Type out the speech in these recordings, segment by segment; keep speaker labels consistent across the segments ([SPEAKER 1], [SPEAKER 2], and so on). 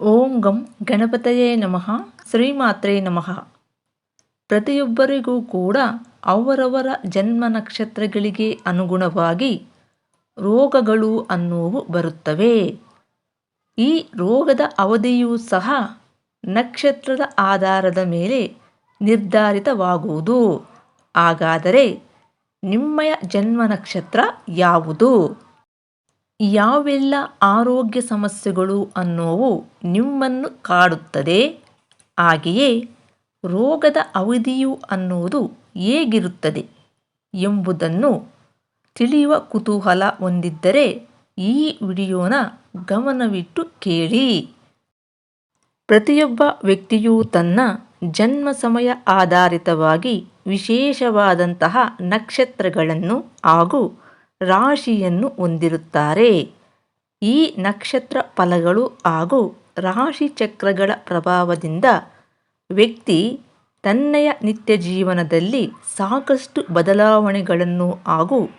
[SPEAKER 1] ಓಂ ಗಂ ಗಣಪತಯೇ ನಮಃ, ಶ್ರೀಮಾತ್ರೇ ನಮಃ. ಪ್ರತಿಯೊಬ್ಬರಿಗೂ ಕೂಡ ಅವರವರ ಜನ್ಮ ನಕ್ಷತ್ರಗಳಿಗೆ ಅನುಗುಣವಾಗಿ ರೋಗಗಳು ಅನ್ನುವು ಬರುತ್ತವೆ. ಈ ರೋಗದ ಅವಧಿಯೂ ಸಹ ನಕ್ಷತ್ರದ ಆಧಾರದ ಮೇಲೆ ನಿರ್ಧಾರಿತವಾಗುವುದು. ಹಾಗಾದರೆ ನಿಮ್ಮಯ ಜನ್ಮ ನಕ್ಷತ್ರ ಯಾವುದು? ಯಾವೆಲ್ಲ ಆರೋಗ್ಯ ಸಮಸ್ಯೆಗಳು ಅನ್ನೋವು ನಿಮ್ಮನ್ನು ಕಾಡುತ್ತದೆ, ಹಾಗೆಯೇ ರೋಗದ ಅವಧಿಯು ಅನ್ನೋದು ಹೇಗಿರುತ್ತದೆ ಎಂಬುದನ್ನು ತಿಳಿಯುವ ಕುತೂಹಲ ಹೊಂದಿದ್ದರೆ ಈ ವಿಡಿಯೋನ ಗಮನವಿಟ್ಟು ಕೇಳಿ. ಪ್ರತಿಯೊಬ್ಬ ವ್ಯಕ್ತಿಯೂ ತನ್ನ ಜನ್ಮ ಸಮಯ ಆಧಾರಿತವಾಗಿ ವಿಶೇಷವಾದಂತಹ ನಕ್ಷತ್ರಗಳನ್ನು ಹಾಗೂ ರಾಶಿಯನ್ನು ಹೊಂದಿರುತ್ತಾರೆ. ಈ ನಕ್ಷತ್ರ ಫಲಗಳು ಹಾಗೂ ರಾಶಿ ಚಕ್ರಗಳ ಪ್ರಭಾವದಿಂದ ವ್ಯಕ್ತಿ ತನ್ನಯ ನಿತ್ಯ ಜೀವನದಲ್ಲಿ ಸಾಕಷ್ಟು ಬದಲಾವಣೆಗಳನ್ನು ಹಾಗೂ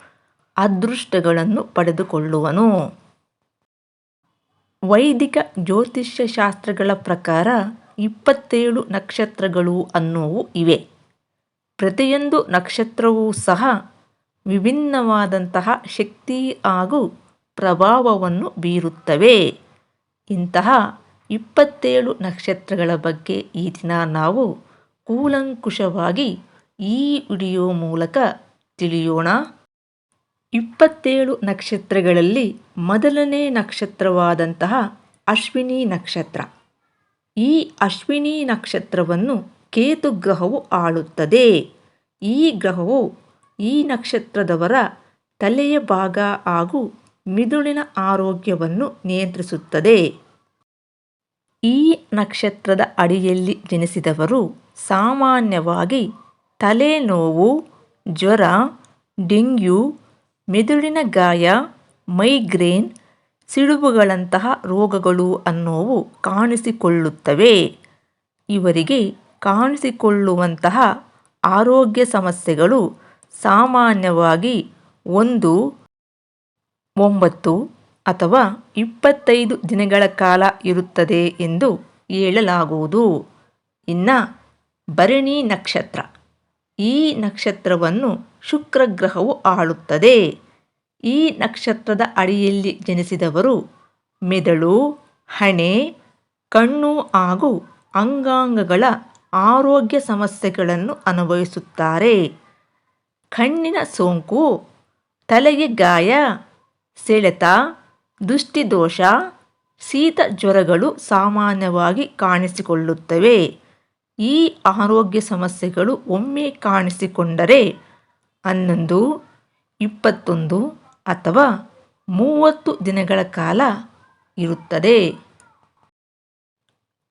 [SPEAKER 1] ಅದೃಷ್ಟಗಳನ್ನು ಪಡೆದುಕೊಳ್ಳುವನು. ವೈದಿಕ ಜ್ಯೋತಿಷ್ಯ ಶಾಸ್ತ್ರಗಳ ಪ್ರಕಾರ ಇಪ್ಪತ್ತೇಳು ನಕ್ಷತ್ರಗಳು ಅನ್ನುವು ಇವೆ. ಪ್ರತಿಯೊಂದು ನಕ್ಷತ್ರವೂ ಸಹ ವಿಭಿನ್ನವಾದಂತಹ ಶಕ್ತಿ ಹಾಗೂ ಪ್ರಭಾವವನ್ನು ಬೀರುತ್ತವೆ. ಇಂತಹ ಇಪ್ಪತ್ತೇಳು ನಕ್ಷತ್ರಗಳ ಬಗ್ಗೆ ಈ ದಿನ ನಾವು ಕೂಲಂಕುಷವಾಗಿ ಈ ವಿಡಿಯೋ ಮೂಲಕ ತಿಳಿಯೋಣ. ಇಪ್ಪತ್ತೇಳು ನಕ್ಷತ್ರಗಳಲ್ಲಿ ಮೊದಲನೇ ನಕ್ಷತ್ರವಾದಂತಹ ಅಶ್ವಿನಿ ನಕ್ಷತ್ರ. ಈ ಅಶ್ವಿನಿ ನಕ್ಷತ್ರವನ್ನು ಕೇತು ಗ್ರಹವು ಆಳುತ್ತದೆ. ಈ ಗ್ರಹವು ಈ ನಕ್ಷತ್ರದವರ ತಲೆಯ ಭಾಗ ಹಾಗೂ ಮಿದುಳಿನ ಆರೋಗ್ಯವನ್ನು ನಿಯಂತ್ರಿಸುತ್ತದೆ. ಈ ನಕ್ಷತ್ರದ ಅಡಿಯಲ್ಲಿ ಜನಿಸಿದವರು ಸಾಮಾನ್ಯವಾಗಿ ತಲೆನೋವು, ಜ್ವರ, ಡೆಂಗ್ಯೂ, ಮೆದುಳಿನ ಗಾಯ, ಮೈಗ್ರೇನ್, ಸಿಡುಬುಗಳಂತಹ ರೋಗಗಳು ಅನ್ನೋವು ಕಾಣಿಸಿಕೊಳ್ಳುತ್ತವೆ. ಇವರಿಗೆ ಕಾಣಿಸಿಕೊಳ್ಳುವಂತಹ ಆರೋಗ್ಯ ಸಮಸ್ಯೆಗಳು ಸಾಮಾನ್ಯವಾಗಿ ಒಂದು, ಒಂಬತ್ತು ಅಥವಾ ಇಪ್ಪತ್ತೈದು ದಿನಗಳ ಕಾಲ ಇರುತ್ತದೆ ಎಂದು ಹೇಳಲಾಗುವುದು. ಇನ್ನು ಭರಣಿ ನಕ್ಷತ್ರ. ಈ ನಕ್ಷತ್ರವನ್ನು ಶುಕ್ರಗ್ರಹವು ಆಳುತ್ತದೆ. ಈ ನಕ್ಷತ್ರದ ಅಡಿಯಲ್ಲಿ ಜನಿಸಿದವರು ಮೆದಳು, ಹಣೆ, ಕಣ್ಣು ಹಾಗೂ ಅಂಗಾಂಗಗಳ ಆರೋಗ್ಯ ಸಮಸ್ಯೆಗಳನ್ನು ಅನುಭವಿಸುತ್ತಾರೆ. ಕಣ್ಣಿನ ಸೋಂಕು, ತಲೆಗೆ ಗಾಯ, ಸೆಳೆತ, ದುಷ್ಟಿದೋಷ, ಶೀತ ಜ್ವರಗಳು ಸಾಮಾನ್ಯವಾಗಿ ಕಾಣಿಸಿಕೊಳ್ಳುತ್ತವೆ. ಈ ಆರೋಗ್ಯ ಸಮಸ್ಯೆಗಳು ಒಮ್ಮೆ ಕಾಣಿಸಿಕೊಂಡರೆ ಹನ್ನೊಂದು, ಇಪ್ಪತ್ತೊಂದು ಅಥವಾ ಮೂವತ್ತು ದಿನಗಳ ಕಾಲ ಇರುತ್ತದೆ.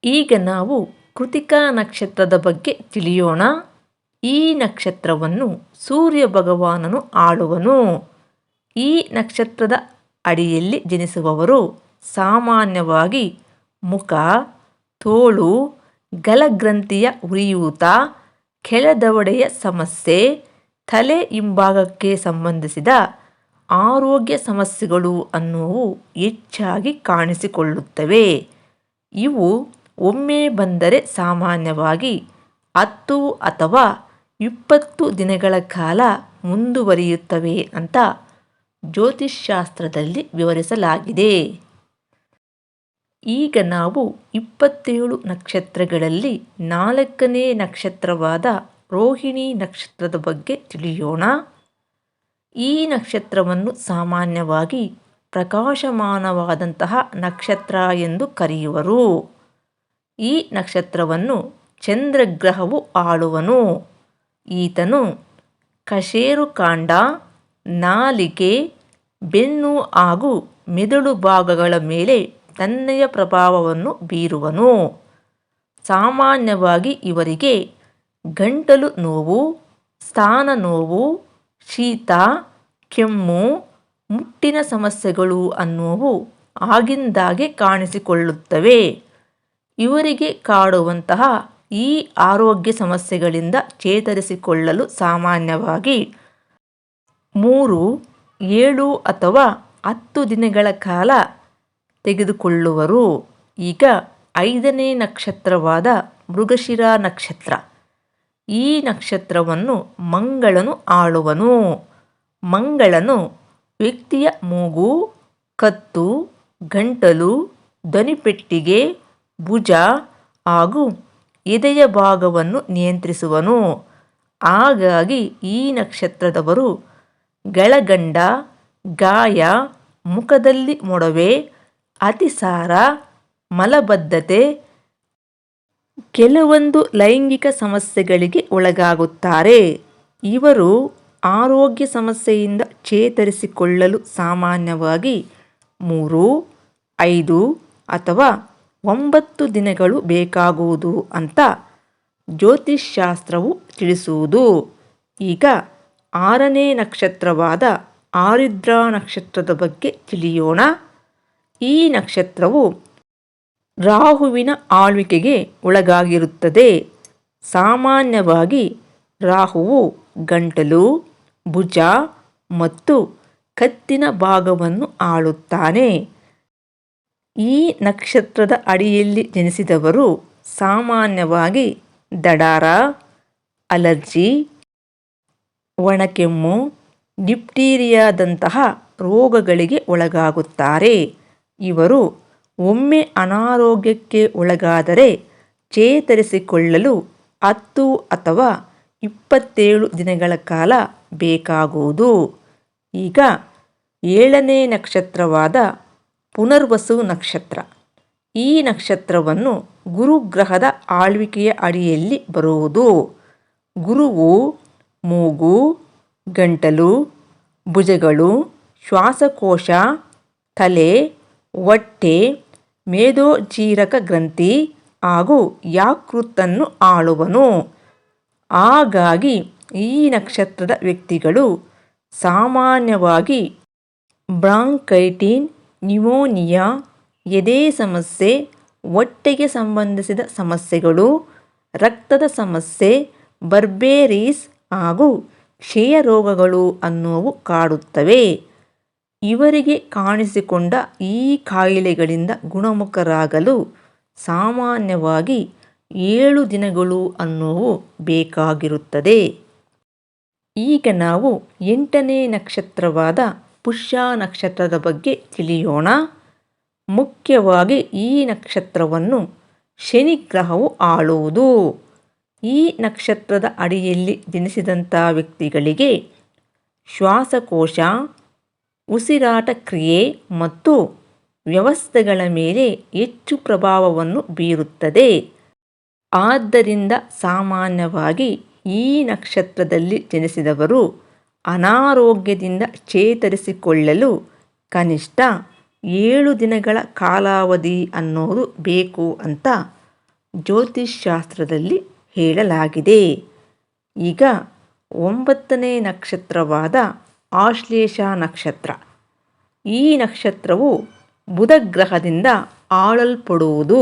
[SPEAKER 1] ಈಗ ನಾವು ಕೃತಿಕಾ ನಕ್ಷತ್ರದ ಬಗ್ಗೆ ತಿಳಿಯೋಣ. ಈ ನಕ್ಷತ್ರವನ್ನು ಸೂರ್ಯ ಭಗವಾನನು ಆಳುವನು. ಈ ನಕ್ಷತ್ರದ ಅಡಿಯಲ್ಲಿ ಜನಿಸುವವರು ಸಾಮಾನ್ಯವಾಗಿ ಮುಖ, ತೋಳು, ಗಲಗ್ರಂಥಿಯ ಉರಿಯೂತ, ಕೆಳದವಡೆಯ ಸಮಸ್ಯೆ, ತಲೆ ಹಿಂಭಾಗಕ್ಕೆ ಸಂಬಂಧಿಸಿದ ಆರೋಗ್ಯ ಸಮಸ್ಯೆಗಳು ಅನ್ನುವು ಹೆಚ್ಚಾಗಿ ಕಾಣಿಸಿಕೊಳ್ಳುತ್ತವೆ. ಇವು ಒಮ್ಮೆ ಬಂದರೆ ಸಾಮಾನ್ಯವಾಗಿ ಹತ್ತು ಅಥವಾ ಇಪ್ಪತ್ತು ದಿನಗಳ ಕಾಲ ಮುಂದುವರಿಯುತ್ತವೆ ಅಂತ ಜ್ಯೋತಿಷ್ಶಾಸ್ತ್ರದಲ್ಲಿ ವಿವರಿಸಲಾಗಿದೆ. ಈಗ ನಾವು ಇಪ್ಪತ್ತೇಳು ನಕ್ಷತ್ರಗಳಲ್ಲಿ ನಾಲ್ಕನೇ ನಕ್ಷತ್ರವಾದ ರೋಹಿಣಿ ನಕ್ಷತ್ರದ ಬಗ್ಗೆ ತಿಳಿಯೋಣ. ಈ ನಕ್ಷತ್ರವನ್ನು ಸಾಮಾನ್ಯವಾಗಿ ಪ್ರಕಾಶಮಾನವಾದಂತಹ ನಕ್ಷತ್ರ ಎಂದು ಕರೆಯುವರು. ಈ ನಕ್ಷತ್ರವನ್ನು ಚಂದ್ರಗ್ರಹವು ಆಳುವನು. ಈತನು ಕಶೇರುಕಾಂಡ ನಾಲಿಗೆ, ಬೆನ್ನು ಹಾಗೂ ಮೆದುಳು ಭಾಗಗಳ ಮೇಲೆ ತನ್ನೆಯ ಪ್ರಭಾವವನ್ನು ಬೀರುವನು. ಸಾಮಾನ್ಯವಾಗಿ ಇವರಿಗೆ ಗಂಟಲು ನೋವು, ಸ್ಥಾನ ನೋವು, ಶೀತ, ಕೆಮ್ಮು, ಮುಟ್ಟಿನ ಸಮಸ್ಯೆಗಳು ಅನ್ನುವು ಆಗಿಂದಾಗೆ ಕಾಣಿಸಿಕೊಳ್ಳುತ್ತವೆ. ಇವರಿಗೆ ಕಾಡುವಂತಹ ಈ ಆರೋಗ್ಯ ಸಮಸ್ಯೆಗಳಿಂದ ಚೇತರಿಸಿಕೊಳ್ಳಲು ಸಾಮಾನ್ಯವಾಗಿ ಮೂರು, ಏಳು ಅಥವಾ ಹತ್ತು ದಿನಗಳ ಕಾಲ ತೆಗೆದುಕೊಳ್ಳುವರು. ಈಗ ಐದನೇ ನಕ್ಷತ್ರವಾದ ಮೃಗಶಿರ ನಕ್ಷತ್ರ. ಈ ನಕ್ಷತ್ರವನ್ನು ಮಂಗಳನು ಆಳುವನು. ಮಂಗಳನು ವ್ಯಕ್ತಿಯ ಮೂಗು, ಕತ್ತು, ಗಂಟಲು, ದನಿಪೆಟ್ಟಿಗೆ, ಭುಜ ಹಾಗೂ ಎದೆಯ ಭಾಗವನ್ನು ನಿಯಂತ್ರಿಸುವನು. ಹಾಗಾಗಿ ಈ ನಕ್ಷತ್ರದವರು ಗಳಗಂಡ, ಗಾಯ, ಮುಖದಲ್ಲಿ ಮೊಡವೆ, ಅತಿಸಾರ, ಮಲಬದ್ಧತೆ, ಕೆಲವೊಂದು ಲೈಂಗಿಕ ಸಮಸ್ಯೆಗಳಿಗೆ ಒಳಗಾಗುತ್ತಾರೆ. ಇವರು ಆರೋಗ್ಯ ಸಮಸ್ಯೆಯಿಂದ ಚೇತರಿಸಿಕೊಳ್ಳಲು ಸಾಮಾನ್ಯವಾಗಿ ಮೂರು, ಐದು ಅಥವಾ ಒಂಬತ್ತು ದಿನಗಳು ಬೇಕಾಗುವುದು ಅಂತ ಜ್ಯೋತಿಷ್ಶಾಸ್ತ್ರವು ತಿಳಿಸುವುದು. ಈಗ ಆರನೇ ನಕ್ಷತ್ರವಾದ ಆರಿದ್ರ ನಕ್ಷತ್ರದ ಬಗ್ಗೆ ತಿಳಿಯೋಣ. ಈ ನಕ್ಷತ್ರವು ರಾಹುವಿನ ಆಳ್ವಿಕೆಗೆ ಒಳಗಾಗಿರುತ್ತದೆ. ಸಾಮಾನ್ಯವಾಗಿ ರಾಹುವು ಗಂಟಲು, ಭುಜ ಮತ್ತು ಕತ್ತಿನ ಭಾಗವನ್ನು ಆಳುತ್ತಾನೆ. ಈ ನಕ್ಷತ್ರದ ಅಡಿಯಲ್ಲಿ ಜನಿಸಿದವರು ಸಾಮಾನ್ಯವಾಗಿ ದಡಾರ, ಅಲರ್ಜಿ, ಒಣಕೆಮ್ಮು, ಡಿಪ್ಟೀರಿಯಾದಂತಹ ರೋಗಗಳಿಗೆ ಒಳಗಾಗುತ್ತಾರೆ. ಇವರು ಒಮ್ಮೆ ಅನಾರೋಗ್ಯಕ್ಕೆ ಒಳಗಾದರೆ ಚೇತರಿಸಿಕೊಳ್ಳಲು ಹತ್ತು ಅಥವಾ ಇಪ್ಪತ್ತೇಳು ದಿನಗಳ ಕಾಲ ಬೇಕಾಗುವುದು. ಈಗ ಏಳನೇ ನಕ್ಷತ್ರವಾದ ಪುನರ್ವಸು ನಕ್ಷತ್ರ. ಈ ನಕ್ಷತ್ರವನ್ನು ಗುರುಗ್ರಹದ ಆಳ್ವಿಕೆಯ ಅಡಿಯಲ್ಲಿ ಬರುವುದು. ಗುರುವು, ಮೂಗು, ಗಂಟಲು, ಭುಜಗಳು, ಶ್ವಾಸಕೋಶ, ತಲೆ, ಹೊಟ್ಟೆ ಮೇಧೋಜೀರಕ ಗ್ರಂಥಿ ಹಾಗೂ ಯಾಕೃತ್ತನ್ನು ಆಳುವನು. ಹಾಗಾಗಿ ಈ ನಕ್ಷತ್ರದ ವ್ಯಕ್ತಿಗಳು ಸಾಮಾನ್ಯವಾಗಿ ಬ್ರಾಂಕೈಟಿನ್ ನ್ಯುಮೋನಿಯಾ ಎದೆ ಸಮಸ್ಯೆ, ಹೊಟ್ಟೆಗೆ ಸಂಬಂಧಿಸಿದ ಸಮಸ್ಯೆಗಳು, ರಕ್ತದ ಸಮಸ್ಯೆ, ಬರ್ಬೇರೀಸ್ ಹಾಗೂ ಕ್ಷಯ ರೋಗಗಳು ಅನ್ನುವು ಕಾಡುತ್ತವೆ. ಇವರಿಗೆ ಕಾಣಿಸಿಕೊಂಡ ಈ ಕಾಯಿಲೆಗಳಿಂದ ಗುಣಮುಖರಾಗಲು ಸಾಮಾನ್ಯವಾಗಿ ಏಳು ದಿನಗಳು ಅನ್ನುವು ಬೇಕಾಗಿರುತ್ತದೆ. ಈಗ ನಾವು ಎಂಟನೇ ನಕ್ಷತ್ರವಾದ ಪುಷ್ಯ ನಕ್ಷತ್ರದ ಬಗ್ಗೆ ತಿಳಿಯೋಣ. ಮುಖ್ಯವಾಗಿ ಈ ನಕ್ಷತ್ರವನ್ನು ಶನಿ ಗ್ರಹವು ಆಳುವುದು. ಈ ನಕ್ಷತ್ರದ ಅಡಿಯಲ್ಲಿ ಜನಿಸಿದಂಥ ವ್ಯಕ್ತಿಗಳಿಗೆ ಶ್ವಾಸಕೋಶ, ಉಸಿರಾಟ ಕ್ರಿಯೆ ಮತ್ತು ವ್ಯವಸ್ಥೆಗಳ ಮೇಲೆ ಹೆಚ್ಚು ಪ್ರಭಾವವನ್ನು ಬೀರುತ್ತದೆ. ಆದ್ದರಿಂದ ಸಾಮಾನ್ಯವಾಗಿ ಈ ನಕ್ಷತ್ರದಲ್ಲಿ ಜನಿಸಿದವರು ಅನಾರೋಗ್ಯದಿಂದ ಚೇತರಿಸಿಕೊಳ್ಳಲು ಕನಿಷ್ಠ ಏಳು ದಿನಗಳ ಕಾಲಾವಧಿ ಅನ್ನೋದು ಬೇಕು ಅಂತ ಜ್ಯೋತಿಷ್ಶಾಸ್ತ್ರದಲ್ಲಿ ಹೇಳಲಾಗಿದೆ. ಈಗ ಒಂಬತ್ತನೇ ನಕ್ಷತ್ರವಾದ ಆಶ್ಲೇಷ ನಕ್ಷತ್ರ. ಈ ನಕ್ಷತ್ರವು ಬುಧಗ್ರಹದಿಂದ ಆಳಲ್ಪಡುವುದು.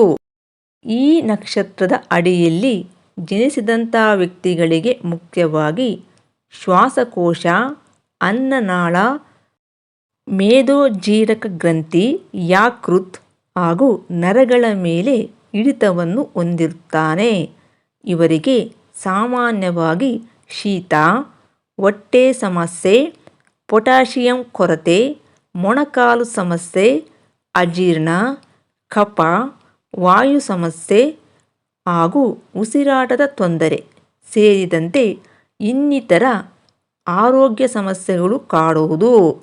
[SPEAKER 1] ಈ ನಕ್ಷತ್ರದ ಅಡಿಯಲ್ಲಿ ಜನಿಸಿದಂಥ ವ್ಯಕ್ತಿಗಳಿಗೆ ಮುಖ್ಯವಾಗಿ ಶ್ವಾಸಕೋಶ, ಅನ್ನನಾಳ ಮೇದೋಜೀರಕ ಗ್ರಂಥಿ ಯಾಕೃತ್ ಹಾಗೂ ನರಗಳ ಮೇಲೆ ಹಿಡಿತವನ್ನು ಹೊಂದಿರುತ್ತಾನೆ. ಇವರಿಗೆ ಸಾಮಾನ್ಯವಾಗಿ ಶೀತ, ಹೊಟ್ಟೆ ಸಮಸ್ಯೆ, ಪೊಟ್ಯಾಷಿಯಂ ಕೊರತೆ, ಮೊಣಕಾಲು ಸಮಸ್ಯೆ, ಅಜೀರ್ಣ, ಕಫ, ವಾಯು ಸಮಸ್ಯೆ ಹಾಗೂ ಉಸಿರಾಟದ ತೊಂದರೆ ಸೇರಿದಂತೆ ಇನ್ನಿತರ ಆರೋಗ್ಯ ಸಮಸ್ಯೆಗಳು ಕಾಡುವುದು.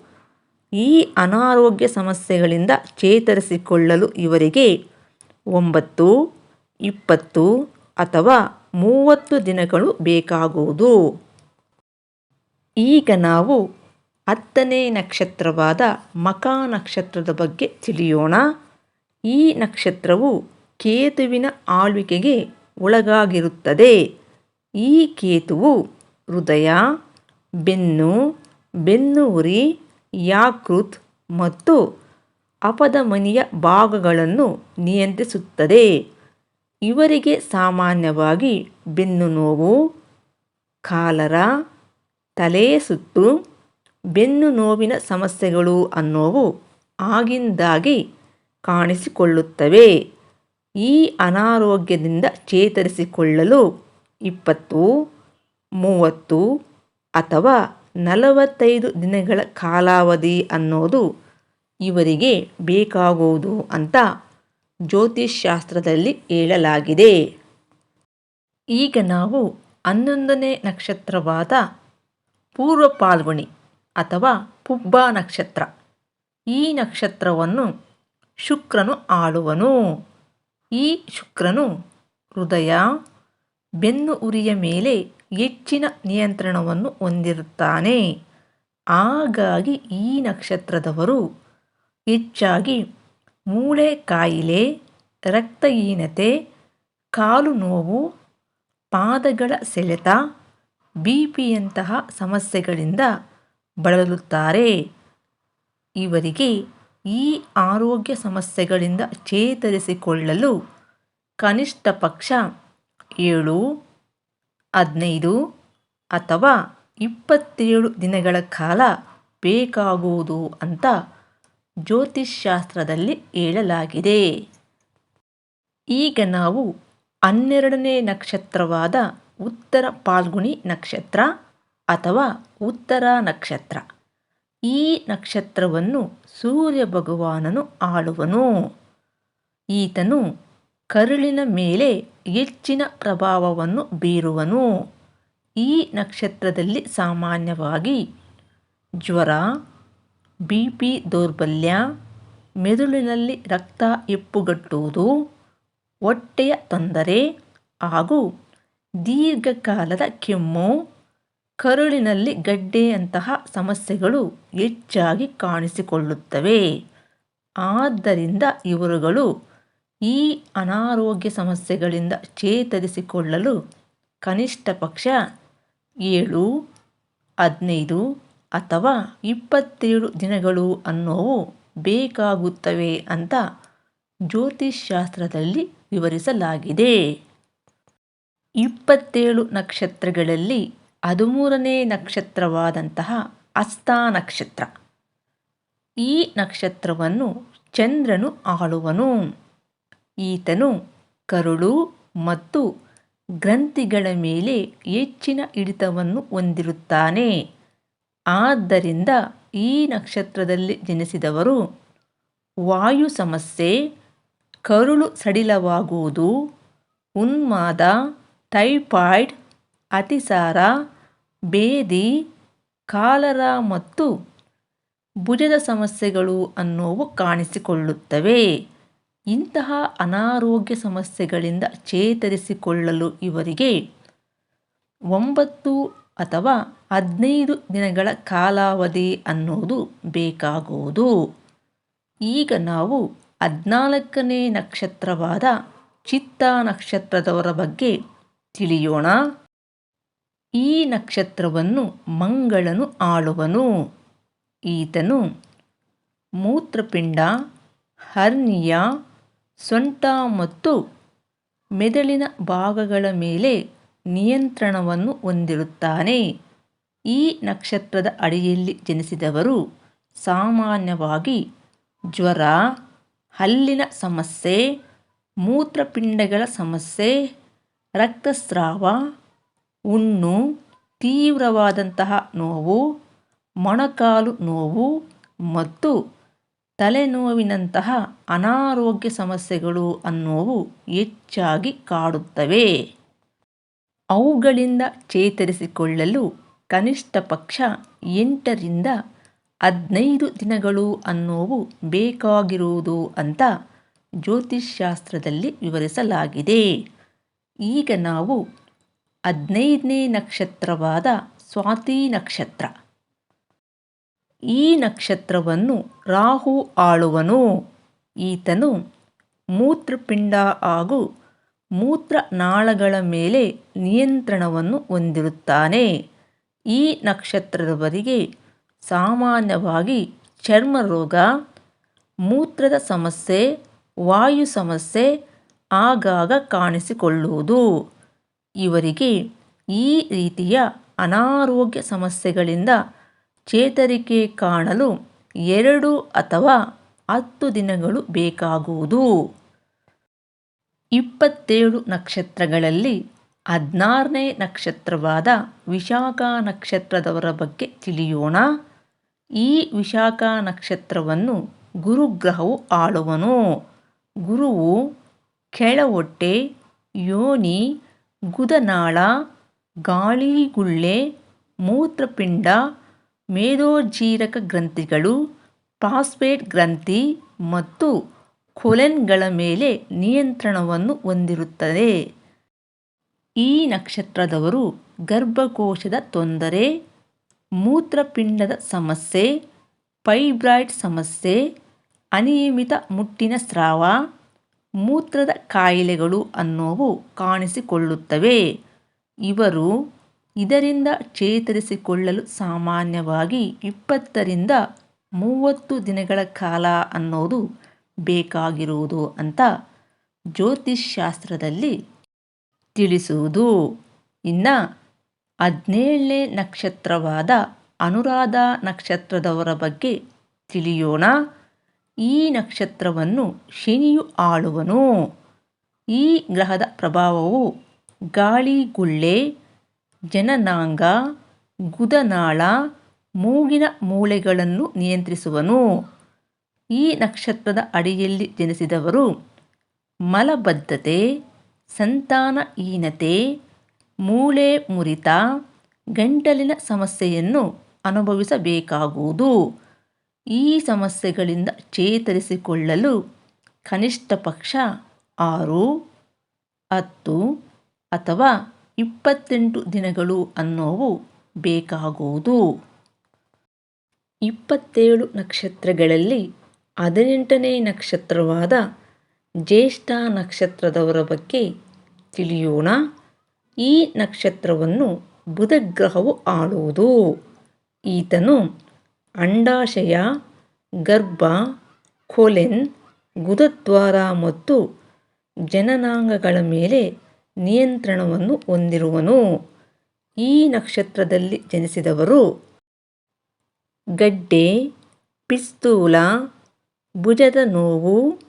[SPEAKER 1] ಈ ಅನಾರೋಗ್ಯ ಸಮಸ್ಯೆಗಳಿಂದ ಚೇತರಿಸಿಕೊಳ್ಳಲು ಇವರಿಗೆ ಒಂಬತ್ತು, ಇಪ್ಪತ್ತು ಅಥವಾ ಮೂವತ್ತು ದಿನಗಳು ಬೇಕಾಗುವುದು. ಈಗ ನಾವು ಹತ್ತನೇ ನಕ್ಷತ್ರವಾದ ಮಕ ನಕ್ಷತ್ರದ ಬಗ್ಗೆ ತಿಳಿಯೋಣ. ಈ ನಕ್ಷತ್ರವು ಕೇತುವಿನ ಆಳ್ವಿಕೆಗೆ ಒಳಗಾಗಿರುತ್ತದೆ. ಈ ಕೇತುವು ಹೃದಯ, ಬೆನ್ನು ಬೆನ್ನು ಉರಿ ಯಾಕೃತ್ ಮತ್ತು ಅಪಧಮನಿಯ ಭಾಗಗಳನ್ನು ನಿಯಂತ್ರಿಸುತ್ತದೆ. ಇವರಿಗೆ ಸಾಮಾನ್ಯವಾಗಿ ಬೆನ್ನು ನೋವು, ಕಾಲರ, ತಲೆ ಸುತ್ತು, ಬೆನ್ನು ನೋವಿನ ಸಮಸ್ಯೆಗಳು ಅನ್ನೋವು ಆಗಿಂದಾಗಿ ಕಾಣಿಸಿಕೊಳ್ಳುತ್ತವೆ. ಈ ಅನಾರೋಗ್ಯದಿಂದ ಚೇತರಿಸಿಕೊಳ್ಳಲು ಇಪ್ಪತ್ತು ಮೂವತ್ತು ಅಥವಾ ನಲವತ್ತೈದು ದಿನಗಳ ಕಾಲಾವಧಿ ಅನ್ನೋದು ಇವರಿಗೆ ಬೇಕಾಗುವುದು ಅಂತ ಜ್ಯೋತಿಷ್ಶಾಸ್ತ್ರದಲ್ಲಿ ಹೇಳಲಾಗಿದೆ. ಈಗ ನಾವು ಹನ್ನೊಂದನೇ ನಕ್ಷತ್ರವಾದ ಪೂರ್ವ ಪಾಲ್ಗುಣಿ ಅಥವಾ ಪುಬ್ಬ ನಕ್ಷತ್ರ. ಈ ನಕ್ಷತ್ರವನ್ನು ಶುಕ್ರನು ಆಳುವನು. ಈ ಶುಕ್ರನು ಹೃದಯ, ಬೆನ್ನು ಉರಿಯ ಮೇಲೆ ಹೆಚ್ಚಿನ ನಿಯಂತ್ರಣವನ್ನು ಹೊಂದಿರುತ್ತಾನೆ. ಹಾಗಾಗಿ ಈ ನಕ್ಷತ್ರದವರು ಹೆಚ್ಚಾಗಿ ಮೂಳೆ ಕಾಯಿಲೆ, ರಕ್ತಹೀನತೆ, ಕಾಲು ನೋವು, ಪಾದಗಳ ಸೆಳೆತ ಬಿ ಪಿಯಂತಹ ಸಮಸ್ಯೆಗಳಿಂದ ಬಳಲುತ್ತಾರೆ. ಇವರಿಗೆ ಈ ಆರೋಗ್ಯ ಸಮಸ್ಯೆಗಳಿಂದ ಚೇತರಿಸಿಕೊಳ್ಳಲು ಕನಿಷ್ಠ ಪಕ್ಷ ಏಳು ಹದಿನೈದು ಅಥವಾ ಇಪ್ಪತ್ತೇಳು ದಿನಗಳ ಕಾಲ ಬೇಕಾಗುವುದು ಅಂತ ಜ್ಯೋತಿಷ್ಶಾಸ್ತ್ರದಲ್ಲಿ ಹೇಳಲಾಗಿದೆ. ಈಗ ನಾವು ಹನ್ನೆರಡನೇ ನಕ್ಷತ್ರವಾದ ಉತ್ತರ ಪಾಲ್ಗುಣಿ ನಕ್ಷತ್ರ ಅಥವಾ ಉತ್ತರ ನಕ್ಷತ್ರ. ಈ ನಕ್ಷತ್ರವನ್ನು ಸೂರ್ಯ ಭಗವಾನನು ಆಳುವನು. ಈತನು ಕರುಳಿನ ಮೇಲೆ ಹೆಚ್ಚಿನ ಪ್ರಭಾವವನ್ನು ಬೀರುವನು. ಈ ನಕ್ಷತ್ರದಲ್ಲಿ ಸಾಮಾನ್ಯವಾಗಿ ಜ್ವರ, ಬಿ ಪಿ ದೌರ್ಬಲ್ಯ, ಮೆದುಳಿನಲ್ಲಿ ರಕ್ತ ಹೆಪ್ಪುಗಟ್ಟುವುದು ಹೊಟ್ಟೆಯ ತೊಂದರೆ ಹಾಗೂ ದೀರ್ಘಕಾಲದ ಕೆಮ್ಮು, ಕರುಳಿನಲ್ಲಿ ಗಡ್ಡೆಯಂತಹ ಸಮಸ್ಯೆಗಳು ಹೆಚ್ಚಾಗಿ ಕಾಣಿಸಿಕೊಳ್ಳುತ್ತವೆ. ಆದ್ದರಿಂದ ಇವರುಗಳು ಈ ಅನಾರೋಗ್ಯ ಸಮಸ್ಯೆಗಳಿಂದ ಚೇತರಿಸಿಕೊಳ್ಳಲು ಕನಿಷ್ಠ ಪಕ್ಷ ಏಳು, ಹದಿನೈದು ಅಥವಾ ಇಪ್ಪತ್ತೇಳು ದಿನಗಳು ಅನ್ನೋವು ಬೇಕಾಗುತ್ತವೆ ಅಂತ ಜ್ಯೋತಿಷ್ಶಾಸ್ತ್ರದಲ್ಲಿ ವಿವರಿಸಲಾಗಿದೆ. ಇಪ್ಪತ್ತೇಳು ನಕ್ಷತ್ರಗಳಲ್ಲಿ ಹದಿಮೂರನೇ ನಕ್ಷತ್ರವಾದಂತಹ ಅಸ್ತಾ ನಕ್ಷತ್ರ. ಈ ನಕ್ಷತ್ರವನ್ನು ಚಂದ್ರನು ಆಳುವನು. ಈತನು ಕರುಳು ಮತ್ತು ಗ್ರಂಥಿಗಳ ಮೇಲೆ ಹೆಚ್ಚಿನ ಹಿಡಿತವನ್ನು ಹೊಂದಿರುತ್ತಾನೆ. ಆದ್ದರಿಂದ ಈ ನಕ್ಷತ್ರದಲ್ಲಿ ಜನಿಸಿದವರು ವಾಯು ಸಮಸ್ಯೆ, ಕರುಳು ಸಡಿಲವಾಗುವುದು, ಉನ್ಮಾದ, ಟೈಫಾಯ್ಡ್, ಅತಿಸಾರ ಬೇದಿ ಕಾಲರ ಮತ್ತು ಭುಜದ ಸಮಸ್ಯೆಗಳು ಅನ್ನೋವು ಕಾಣಿಸಿಕೊಳ್ಳುತ್ತವೆ. ಇಂತಹ ಅನಾರೋಗ್ಯ ಸಮಸ್ಯೆಗಳಿಂದ ಚೇತರಿಸಿಕೊಳ್ಳಲು ಇವರಿಗೆ ಒಂಬತ್ತು ಅಥವಾ ಹದಿನೈದು ದಿನಗಳ ಕಾಲಾವಧಿ ಅನ್ನೋದು ಬೇಕಾಗುವುದು ಈಗ ನಾವು ಹದಿನಾಲ್ಕನೇ ನಕ್ಷತ್ರವಾದ ಚಿತ್ತ ನಕ್ಷತ್ರದವರ ಬಗ್ಗೆ ತಿಳಿಯೋಣ. ಈ ನಕ್ಷತ್ರವನ್ನು ಮಂಗಳನು ಆಳುವನು. ಈತನು ಮೂತ್ರಪಿಂಡ, ಹರ್ನಿಯ ಸೊಂಟ ಮತ್ತು ಮೆದುಳಿನ ಭಾಗಗಳ ಮೇಲೆ ನಿಯಂತ್ರಣವನ್ನು ಹೊಂದಿರುತ್ತಾನೆ. ಈ ನಕ್ಷತ್ರದ ಅಡಿಯಲ್ಲಿ ಜನಿಸಿದವರು ಸಾಮಾನ್ಯವಾಗಿ ಜ್ವರ, ಹಲ್ಲಿನ ಸಮಸ್ಯೆ, ಮೂತ್ರಪಿಂಡಗಳ ಸಮಸ್ಯೆ, ರಕ್ತಸ್ರಾವ ಹುಣ್ಣು ತೀವ್ರವಾದಂತಹ ನೋವು, ಮೊಣಕಾಲು ನೋವು ಮತ್ತು ತಲೆನೋವಿನಂತಹ ಅನಾರೋಗ್ಯ ಸಮಸ್ಯೆಗಳು ಅನ್ನೋವು ಹೆಚ್ಚಾಗಿ ಕಾಡುತ್ತವೆ. ಅವುಗಳಿಂದ ಚೇತರಿಸಿಕೊಳ್ಳಲು ಕನಿಷ್ಠ ಪಕ್ಷ ಎಂಟರಿಂದ ಹದಿನೈದು ದಿನಗಳು ಅನ್ನೋವು ಬೇಕಾಗಿರುವುದು ಅಂತ ಜ್ಯೋತಿಷ್ಶಾಸ್ತ್ರದಲ್ಲಿ ವಿವರಿಸಲಾಗಿದೆ. ಈಗ ನಾವು ಹದಿನೈದನೇ ನಕ್ಷತ್ರವಾದ ಸ್ವಾತಿ ನಕ್ಷತ್ರ ಈ ನಕ್ಷತ್ರವನ್ನು ರಾಹು ಆಳುವನು. ಈತನು ಮೂತ್ರಪಿಂಡ ಹಾಗೂ ಮೂತ್ರನಾಳಗಳ ಮೇಲೆ ನಿಯಂತ್ರಣವನ್ನು ಹೊಂದಿರುತ್ತಾನೆ. ಈ ನಕ್ಷತ್ರದವರಿಗೆ ಸಾಮಾನ್ಯವಾಗಿ ಚರ್ಮ ರೋಗ, ಮೂತ್ರದ ಸಮಸ್ಯೆ, ವಾಯು ಸಮಸ್ಯೆ ಆಗಾಗ ಕಾಣಿಸಿಕೊಳ್ಳುವುದು. ಇವರಿಗೆ ಈ ರೀತಿಯ ಅನಾರೋಗ್ಯ ಸಮಸ್ಯೆಗಳಿಂದ ಚೇತರಿಕೆ ಕಾಣಲು ಎರಡು ಅಥವಾ ಹತ್ತು ದಿನಗಳು ಬೇಕಾಗುವುದು. ಇಪ್ಪತ್ತೇಳು ನಕ್ಷತ್ರಗಳಲ್ಲಿ ಹದಿನಾರನೇ ನಕ್ಷತ್ರವಾದ ವಿಶಾಖ ನಕ್ಷತ್ರದವರ ಬಗ್ಗೆ ತಿಳಿಯೋಣ. ಈ ವಿಶಾಖ ನಕ್ಷತ್ರವನ್ನು ಗುರುಗ್ರಹವು ಆಳುವನು. ಗುರುವು ಕೆಳಹೊಟ್ಟೆ, ಯೋನಿ, ಗುದನಾಳ, ಗಾಳಿಗುಳ್ಳೆ, ಮೂತ್ರಪಿಂಡ ಮೇದೋಜೀರಕ ಗ್ರಂಥಿಗಳು, ಫಾಸ್ಫೇಟ್ ಗ್ರಂಥಿ ಮತ್ತು ಕೊಲೆನ್ಗಳ ಮೇಲೆ ನಿಯಂತ್ರಣವನ್ನು ಹೊಂದಿರುತ್ತದೆ ಈ ನಕ್ಷತ್ರದವರು ಗರ್ಭಕೋಶದ ತೊಂದರೆ, ಮೂತ್ರಪಿಂಡದ ಸಮಸ್ಯೆ, ಫೈಬ್ರಾಯ್ಡ್ ಸಮಸ್ಯೆ, ಅನಿಯಮಿತ ಮುಟ್ಟಿನ ಸ್ರಾವ, ಮೂತ್ರದ ಕಾಯಿಲೆಗಳು ಅನ್ನೋವು ಕಾಣಿಸಿಕೊಳ್ಳುತ್ತವೆ. ಇವರು ಇದರಿಂದ ಚೇತರಿಸಿಕೊಳ್ಳಲು ಸಾಮಾನ್ಯವಾಗಿ ಇಪ್ಪತ್ತರಿಂದ ಮೂವತ್ತು ದಿನಗಳ ಕಾಲ ಅನ್ನೋದು ಬೇಕಾಗಿರುವುದು ಅಂತ ಜ್ಯೋತಿಷ್ಶಾಸ್ತ್ರದಲ್ಲಿ ತಿಳಿಸುವುದು. ಇನ್ನು ಹದಿನೇಳನೇ ನಕ್ಷತ್ರವಾದ ಅನುರಾಧ ನಕ್ಷತ್ರದವರ ಬಗ್ಗೆ ತಿಳಿಯೋಣ. ಈ ನಕ್ಷತ್ರವನ್ನು ಶನಿಯು ಆಳುವನು. ಈ ಗ್ರಹದ ಪ್ರಭಾವವು ಗಾಳಿಗುಳ್ಳೆ ಜನನಾಂಗ, ಗುದನಾಳ, ಮೂಗಿನ ಮೂಳೆಗಳನ್ನು ನಿಯಂತ್ರಿಸುವನು. ಈ ನಕ್ಷತ್ರದ ಅಡಿಯಲ್ಲಿ ಜನಿಸಿದವರು ಮಲಬದ್ಧತೆ, ಸಂತಾನಹೀನತೆ, ಮೂಳೆ ಮುರಿತ, ಗಂಟಲಿನ ಸಮಸ್ಯೆಯನ್ನು ಅನುಭವಿಸಬೇಕಾಗುವುದು. ಈ ಸಮಸ್ಯೆಗಳಿಂದ ಚೇತರಿಸಿಕೊಳ್ಳಲು ಕನಿಷ್ಠ ಪಕ್ಷ ಆರು, ಹತ್ತು ಅಥವಾ ಇಪ್ಪತ್ತೆಂಟು ದಿನಗಳು ಅನ್ನೋವು ಬೇಕಾಗುವುದು. ಇಪ್ಪತ್ತೇಳು ನಕ್ಷತ್ರಗಳಲ್ಲಿ ಹದಿನೆಂಟನೇ ನಕ್ಷತ್ರವಾದ ಜ್ಯೇಷ್ಠ ನಕ್ಷತ್ರದವರ ಬಗ್ಗೆ ತಿಳಿಯೋಣ. ಈ ನಕ್ಷತ್ರವನ್ನು ಬುಧಗ್ರಹವು ಆಳುವುದು. ಈತನು ಅಂಡಾಶಯ, ಗರ್ಭ, ಕೊಲೆನ್ ಗುದದ್ವಾರ ಮತ್ತು ಜನನಾಂಗಗಳ ಮೇಲೆ ನಿಯಂತ್ರಣವನ್ನು ಹೊಂದಿರುವನು. ಈ ನಕ್ಷತ್ರದಲ್ಲಿ ಜನಿಸಿದವರು ಗಡ್ಡೆ, ಪಿಸ್ತೂಲ, ಭುಜದ ನೋವು,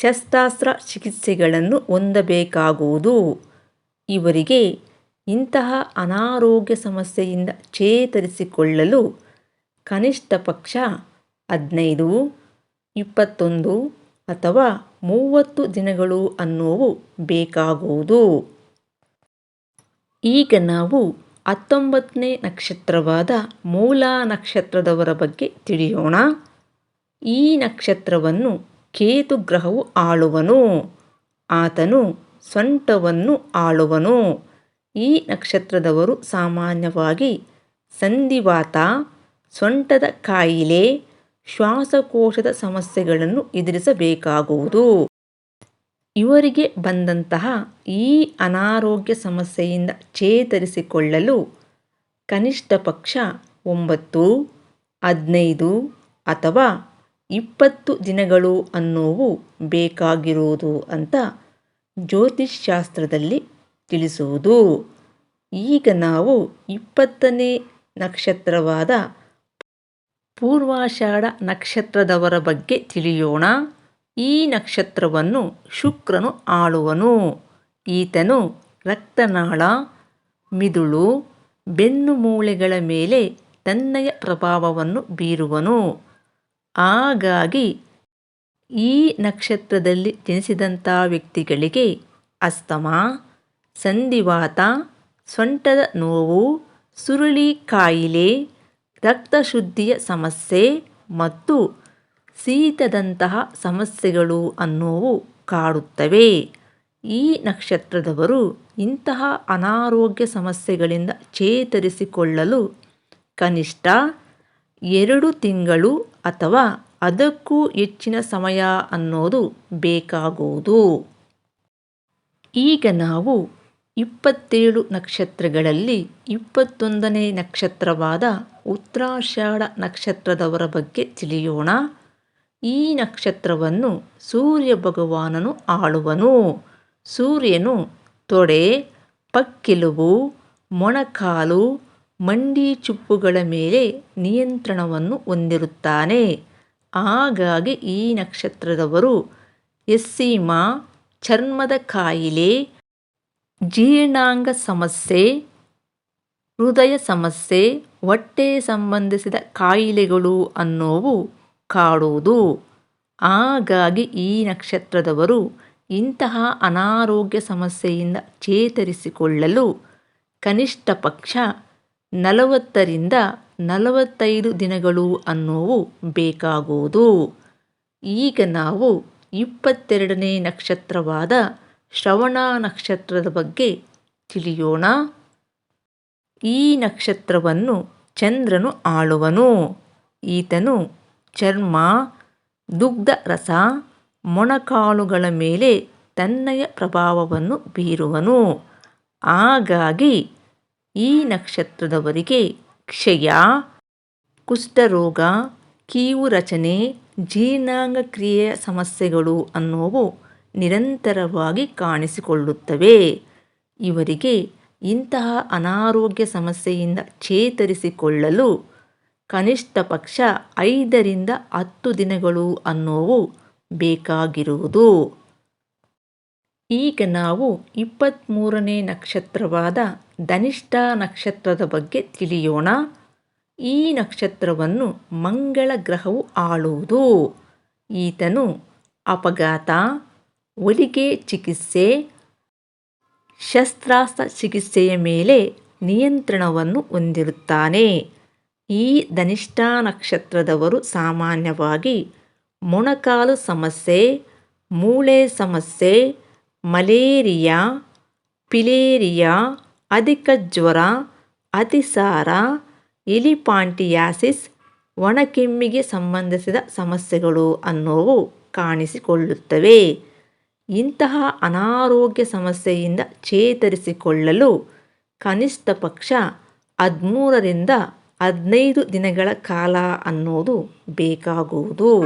[SPEAKER 1] ಶಸ್ತ್ರಾಸ್ತ್ರ ಚಿಕಿತ್ಸೆಗಳನ್ನು ಹೊಂದಬೇಕಾಗುವುದು. ಇವರಿಗೆ ಇಂತಹ ಅನಾರೋಗ್ಯ ಸಮಸ್ಯೆಯಿಂದ ಚೇತರಿಸಿಕೊಳ್ಳಲು ಕನಿಷ್ಠ ಪಕ್ಷ ಹದಿನೈದು, ಇಪ್ಪತ್ತೊಂದು ಅಥವಾ ಮೂವತ್ತು ದಿನಗಳು ಅನ್ನುವು ಬೇಕಾಗುವುದು. ಈಗ ನಾವು ಹತ್ತೊಂಬತ್ತನೇ ನಕ್ಷತ್ರವಾದ ಮೂಲ ನಕ್ಷತ್ರದವರ ಬಗ್ಗೆ ತಿಳಿಯೋಣ. ಈ ನಕ್ಷತ್ರವನ್ನು ಕೇತು ಗ್ರಹವು ಆಳುವನು. ಆತನು ಸೊಂಟವನ್ನು ಆಳುವನು. ಈ ನಕ್ಷತ್ರದವರು ಸಾಮಾನ್ಯವಾಗಿ ಸಂಧಿವಾತ ಸೊಂಟದ ಕಾಯಿಲೆ ಶ್ವಾಸಕೋಶದ ಸಮಸ್ಯೆಗಳನ್ನು ಎದುರಿಸಬೇಕಾಗುವುದು. ಇವರಿಗೆ ಬಂದಂತಹ ಈ ಅನಾರೋಗ್ಯ ಸಮಸ್ಯೆಯಿಂದ ಚೇತರಿಸಿಕೊಳ್ಳಲು ಕನಿಷ್ಠ ಪಕ್ಷ ಒಂಬತ್ತು, ಹದಿನೈದು ಅಥವಾ ಇಪ್ಪತ್ತು ದಿನಗಳು ಅನ್ನೋವು ಬೇಕಾಗಿರುವುದು ಅಂತ ಜ್ಯೋತಿಷ್ಶಾಸ್ತ್ರದಲ್ಲಿ ತಿಳಿಸುವುದು. ಈಗ ನಾವು ಇಪ್ಪತ್ತನೇ ನಕ್ಷತ್ರವಾದ ಪೂರ್ವಾಷಾಢ ನಕ್ಷತ್ರದವರ ಬಗ್ಗೆ ತಿಳಿಯೋಣ. ಈ ನಕ್ಷತ್ರವನ್ನು ಶುಕ್ರನು ಆಳುವನು. ಈತನು ರಕ್ತನಾಳ, ಮಿದುಳು, ಬೆನ್ನು ಮೂಳೆಗಳ ಮೇಲೆ ತನ್ನಯ ಪ್ರಭಾವವನ್ನು ಬೀರುವನು. ಹಾಗಾಗಿ ಈ ನಕ್ಷತ್ರದಲ್ಲಿ ಜನಿಸಿದಂಥ ವ್ಯಕ್ತಿಗಳಿಗೆ ಅಸ್ತಮ, ಸಂಧಿವಾತ, ಸೊಂಟದ ನೋವು, ಸುರುಳಿ ಕಾಯಿಲೆ ರಕ್ತಶುದ್ಧಿಯ ಸಮಸ್ಯೆ ಮತ್ತು ಶೀತದಂತಹ ಸಮಸ್ಯೆಗಳು ಅನ್ನೋವು ಕಾಡುತ್ತವೆ. ಈ ನಕ್ಷತ್ರದವರು ಇಂತಹ ಅನಾರೋಗ್ಯ ಸಮಸ್ಯೆಗಳಿಂದ ಚೇತರಿಸಿಕೊಳ್ಳಲು ಕನಿಷ್ಠ ಎರಡು ತಿಂಗಳು ಅಥವಾ ಅದಕ್ಕೂ ಹೆಚ್ಚಿನ ಸಮಯ ಅನ್ನೋದು ಬೇಕಾಗುವುದು. ಈಗ ನಾವು ಇಪ್ಪತ್ತೇಳು ನಕ್ಷತ್ರಗಳಲ್ಲಿ ಇಪ್ಪತ್ತೊಂದನೇ ನಕ್ಷತ್ರವಾದ ಉತ್ತರಾಷಾಢ ನಕ್ಷತ್ರದವರ ಬಗ್ಗೆ ತಿಳಿಯೋಣ. ಈ ನಕ್ಷತ್ರವನ್ನು ಸೂರ್ಯ ಭಗವಾನನು ಆಳುವನು. ಸೂರ್ಯನು ತೊಡೆ, ಪಕ್ಕೆಲುಬು, ಮೊಣಕಾಲು, ಮಂಡಿ ಚುಪ್ಪುಗಳ ಮೇಲೆ ನಿಯಂತ್ರಣವನ್ನು ಹೊಂದಿರುತ್ತಾನೆ. ಹಾಗಾಗಿ ಈ ನಕ್ಷತ್ರದವರು ಎಸ್ಸೀಮ, ಚರ್ಮದ ಕಾಯಿಲೆ, ಜೀರ್ಣಾಂಗ ಸಮಸ್ಯೆ, ಹೃದಯ ಸಮಸ್ಯೆ ಹೊಟ್ಟೆ ಸಂಬಂಧಿಸಿದ ಕಾಯಿಲೆಗಳು ಅನ್ನೋವು ಕಾಡುವುದು. ಹಾಗಾಗಿ ಈ ನಕ್ಷತ್ರದವರು ಇಂತಹ ಅನಾರೋಗ್ಯ ಸಮಸ್ಯೆಯಿಂದ ಚೇತರಿಸಿಕೊಳ್ಳಲು ಕನಿಷ್ಠ ಪಕ್ಷ ನಲವತ್ತರಿಂದ ನಲವತ್ತೈದು ದಿನಗಳು ಅನ್ನೋವು ಬೇಕಾಗುವುದು. ಈಗ ನಾವು ಇಪ್ಪತ್ತೆರಡನೇ ನಕ್ಷತ್ರವಾದ ಶ್ರವಣ ನಕ್ಷತ್ರದ ಬಗ್ಗೆ ತಿಳಿಯೋಣ. ಈ ನಕ್ಷತ್ರವನ್ನು ಚಂದ್ರನು ಆಳುವನು. ಈತನು ಚರ್ಮ, ದುಗ್ಧ ರಸ, ಮೊಣಕಾಲುಗಳ ಮೇಲೆ ತನ್ನಯ ಪ್ರಭಾವವನ್ನು ಬೀರುವನು. ಹಾಗಾಗಿ ಈ ನಕ್ಷತ್ರದವರಿಗೆ ಕ್ಷಯ, ಕುಷ್ಠರೋಗ, ಕೀವು ರಚನೆ, ಜೀರ್ಣಾಂಗ ಕ್ರಿಯೆಯ ಸಮಸ್ಯೆಗಳು ಅನ್ನೋವು ನಿರಂತರವಾಗಿ ಕಾಣಿಸಿಕೊಳ್ಳುತ್ತವೆ. ಇವರಿಗೆ ಇಂತಹ ಅನಾರೋಗ್ಯ ಸಮಸ್ಯೆಯಿಂದ ಚೇತರಿಸಿಕೊಳ್ಳಲು ಕನಿಷ್ಠ ಪಕ್ಷ ಐದರಿಂದ ಹತ್ತು ದಿನಗಳು ಅನ್ನೋವು ಬೇಕಾಗಿರುವುದು. ಈಗ ನಾವು ಇಪ್ಪತ್ತ್ಮೂರನೇ ನಕ್ಷತ್ರವಾದ ಧನಿಷ್ಠ ನಕ್ಷತ್ರದ ಬಗ್ಗೆ ತಿಳಿಯೋಣ. ಈ ನಕ್ಷತ್ರವನ್ನು ಮಂಗಳ ಗ್ರಹವು ಆಳುವುದು. ಈತನು ಅಪಘಾತ, ಒಲಿಗೆ ಚಿಕಿತ್ಸೆ ಶಸ್ತ್ರಾಸ್ತ್ರ ಚಿಕಿತ್ಸೆಯ ಮೇಲೆ ನಿಯಂತ್ರಣವನ್ನು ಹೊಂದಿರುತ್ತಾನೆ. ಈ ಧನಿಷ್ಠಾ ನಕ್ಷತ್ರದವರು ಸಾಮಾನ್ಯವಾಗಿ ಮೊಣಕಾಲು ಸಮಸ್ಯೆ, ಮೂಳೆ ಸಮಸ್ಯೆ, ಮಲೇರಿಯಾ, ಪಿಲೇರಿಯಾ, ಅಧಿಕ ಜ್ವರ, ಅತಿಸಾರ ಎಲಿಪಾಂಟಿಯಾಸಿಸ್ ಒಣಕೆಮ್ಮಿಗೆ ಸಂಬಂಧಿಸಿದ ಸಮಸ್ಯೆಗಳು ಅನ್ನೋವು ಕಾಣಿಸಿಕೊಳ್ಳುತ್ತವೆ. ಇಂತಹ ಅನಾರೋಗ್ಯ ಸಮಸ್ಯೆಯಿಂದ ಚೇತರಿಸಿಕೊಳ್ಳಲು ಕನಿಷ್ಠ ಪಕ್ಷ ಹದಿಮೂರರಿಂದ ಹದಿನೈದು ದಿನಗಳ ಕಾಲ ಅನ್ನೋದು ಬೇಕಾಗುವುದು.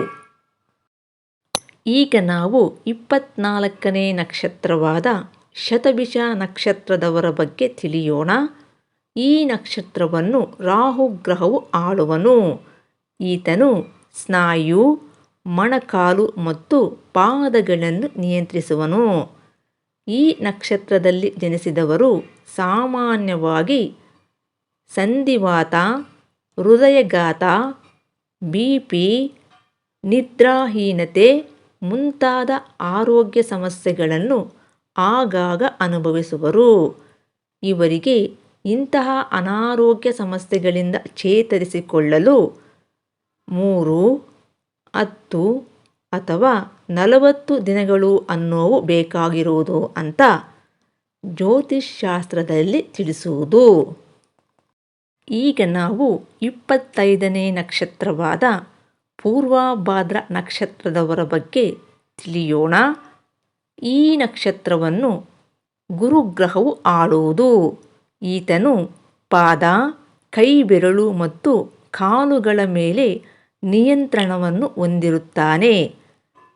[SPEAKER 1] ಈಗ ನಾವು ಇಪ್ಪತ್ನಾಲ್ಕನೇ ನಕ್ಷತ್ರವಾದ ಶತಭಿಷ ನಕ್ಷತ್ರದವರ ಬಗ್ಗೆ ತಿಳಿಯೋಣ. ಈ ನಕ್ಷತ್ರವನ್ನು ರಾಹುಗ್ರಹವು ಆಳುವನು. ಈತನು ಸ್ನಾಯು ಮೊಣಕಾಲು ಮತ್ತು ಪಾದಗಳನ್ನು ನಿಯಂತ್ರಿಸುವನು. ಈ ನಕ್ಷತ್ರದಲ್ಲಿ ಜನಿಸಿದವರು ಸಾಮಾನ್ಯವಾಗಿ ಸಂಧಿವಾತ ಹೃದಯಘಾತ ಬಿ ಪಿ, ನಿದ್ರಾಹೀನತೆ ಮುಂತಾದ ಆರೋಗ್ಯ ಸಮಸ್ಯೆಗಳನ್ನು ಆಗಾಗ ಅನುಭವಿಸುವರು. ಇವರಿಗೆ ಇಂತಹ ಅನಾರೋಗ್ಯ ಸಮಸ್ಯೆಗಳಿಂದ ಚೇತರಿಸಿಕೊಳ್ಳಲು ಮೂರು ಹತ್ತು ಅಥವಾ ನಲವತ್ತು ದಿನಗಳು ಅನ್ನೋವು ಬೇಕಾಗಿರುವುದು ಅಂತ ಜ್ಯೋತಿಷ್ಶಾಸ್ತ್ರದಲ್ಲಿ ತಿಳಿಸುವುದು. ಈಗ ನಾವು ಇಪ್ಪತ್ತೈದನೇ ನಕ್ಷತ್ರವಾದ ಪೂರ್ವಭಾದ್ರ ನಕ್ಷತ್ರದವರ ಬಗ್ಗೆ ತಿಳಿಯೋಣ. ಈ ನಕ್ಷತ್ರವನ್ನು ಗುರುಗ್ರಹವು ಆಳುವುದು. ಈತನು ಪಾದ ಕೈ ಬೆರಳು ಮತ್ತು ಕಾಲುಗಳ ಮೇಲೆ ನಿಯಂತ್ರಣವನ್ನು ಹೊಂದಿರುತ್ತಾನೆ.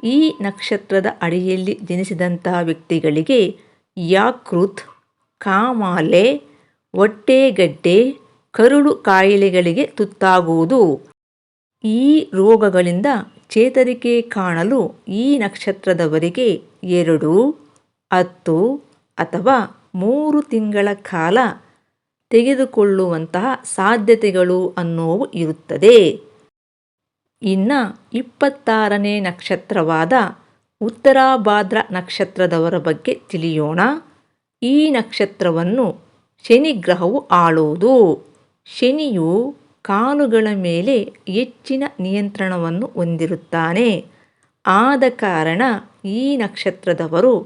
[SPEAKER 1] ಈ ನಕ್ಷತ್ರದ ಅಡಿಯಲ್ಲಿ ಜನಿಸಿದಂತಹ ವ್ಯಕ್ತಿಗಳಿಗೆ ಯಾಕೃತ್, ಕಾಮಾಲೆ, ಹೊಟ್ಟೆಗಡ್ಡೆ, ಕರುಳು ಕಾಯಿಲೆಗಳಿಗೆ ತುತ್ತಾಗುವುದು. ಈ ರೋಗಗಳಿಂದ ಚೇತರಿಕೆ ಕಾಣಲು ಈ ನಕ್ಷತ್ರದವರಿಗೆ ಎರಡು, ಹತ್ತು ಅಥವಾ ಮೂರು ತಿಂಗಳ ಕಾಲ ತೆಗೆದುಕೊಳ್ಳುವಂತಹ ಸಾಧ್ಯತೆಗಳು ಅನ್ನೋವು ಇರುತ್ತದೆ. ಇನ್ನು ಇಪ್ಪತ್ತಾರನೇ ನಕ್ಷತ್ರವಾದ ಉತ್ತರಾಭಾದ್ರ ನಕ್ಷತ್ರದವರ ಬಗ್ಗೆ ತಿಳಿಯೋಣ. ಈ ನಕ್ಷತ್ರವನ್ನು ಶನಿಗ್ರಹವು ಆಳುವುದು. ಶನಿಯು ಕಾಲುಗಳ ಮೇಲೆ ಹೆಚ್ಚಿನ ನಿಯಂತ್ರಣವನ್ನು ಹೊಂದಿರುತ್ತಾನೆ. ಆದ ಕಾರಣ ಈ ನಕ್ಷತ್ರದವರು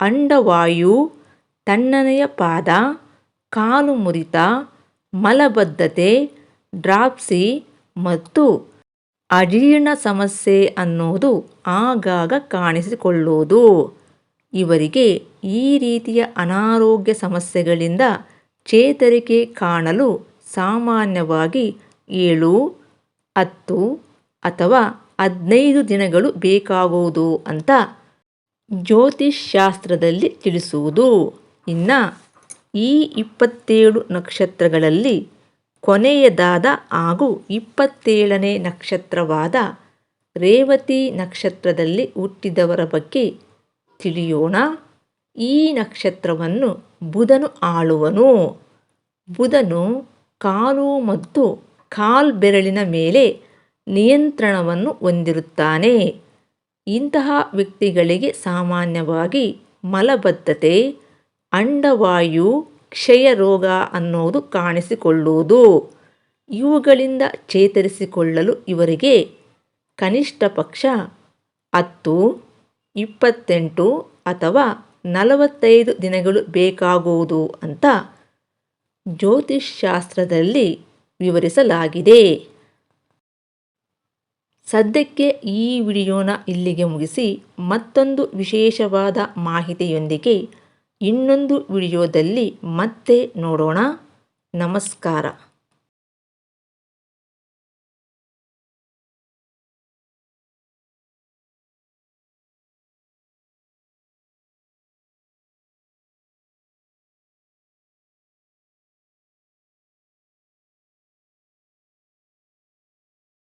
[SPEAKER 1] ಅಂಡವಾಯು, ತಣ್ಣನೆಯ ಪಾದ, ಕಾಲು ಮುರಿತ, ಮಲಬದ್ಧತೆ, ಡ್ರಾಪ್ಸಿ ಮತ್ತು ಅಜೀರ್ಣ ಸಮಸ್ಯೆ ಅನ್ನೋದು ಆಗಾಗ ಕಾಣಿಸಿಕೊಳ್ಳುವುದು ಇವರಿಗೆ ಈ ರೀತಿಯ ಅನಾರೋಗ್ಯ ಸಮಸ್ಯೆಗಳಿಂದ ಚೇತರಿಕೆ ಕಾಣಲು ಸಾಮಾನ್ಯವಾಗಿ ಏಳು, ಹತ್ತು ಅಥವಾ ಹದಿನೈದು ದಿನಗಳು ಬೇಕಾಗುವುದು ಅಂತ ಜ್ಯೋತಿಷ್ಶಾಸ್ತ್ರದಲ್ಲಿ ತಿಳಿಸುವುದು. ಇನ್ನು ಈ ಇಪ್ಪತ್ತೇಳು ನಕ್ಷತ್ರಗಳಲ್ಲಿ ಕೊನೆಯದಾದ ಹಾಗೂ ಇಪ್ಪತ್ತೇಳನೇ ನಕ್ಷತ್ರವಾದ ರೇವತಿ ನಕ್ಷತ್ರದಲ್ಲಿ ಹುಟ್ಟಿದವರ ಬಗ್ಗೆ ತಿಳಿಯೋಣ. ಈ ನಕ್ಷತ್ರವನ್ನು ಬುಧನು ಆಳುವನು. ಬುಧನು ಕಾಲು ಮತ್ತು ಕಾಲ್ಬೆರಳಿನ ಮೇಲೆ ನಿಯಂತ್ರಣವನ್ನು ಹೊಂದಿರುತ್ತಾನೆ. ಇಂತಹ ವ್ಯಕ್ತಿಗಳಿಗೆ ಸಾಮಾನ್ಯವಾಗಿ ಮಲಬದ್ಧತೆ, ಅಂಡವಾಯು ಕ್ಷಯ ರೋಗ ಅನ್ನೋದು ಕಾಣಿಸಿಕೊಳ್ಳುವುದು. ಇವುಗಳಿಂದ ಚೇತರಿಸಿಕೊಳ್ಳಲು ಇವರಿಗೆ ಕನಿಷ್ಠ ಪಕ್ಷ ಹತ್ತು, ಇಪ್ಪತ್ತೆಂಟು ಅಥವಾ ನಲವತ್ತೈದು ದಿನಗಳು ಬೇಕಾಗುವುದು ಅಂತ ಜ್ಯೋತಿಷ್ಶಾಸ್ತ್ರದಲ್ಲಿ ವಿವರಿಸಲಾಗಿದೆ. ಸದ್ಯಕ್ಕೆ ಈ ವಿಡಿಯೋನ ಇಲ್ಲಿಗೆ ಮುಗಿಸಿ ಮತ್ತೊಂದು ವಿಶೇಷವಾದ ಮಾಹಿತಿಯೊಂದಿಗೆ ಇನ್ನೊಂದು ವಿಡಿಯೋದಲ್ಲಿ ಮತ್ತೆ ನೋಡೋಣ. ನಮಸ್ಕಾರ.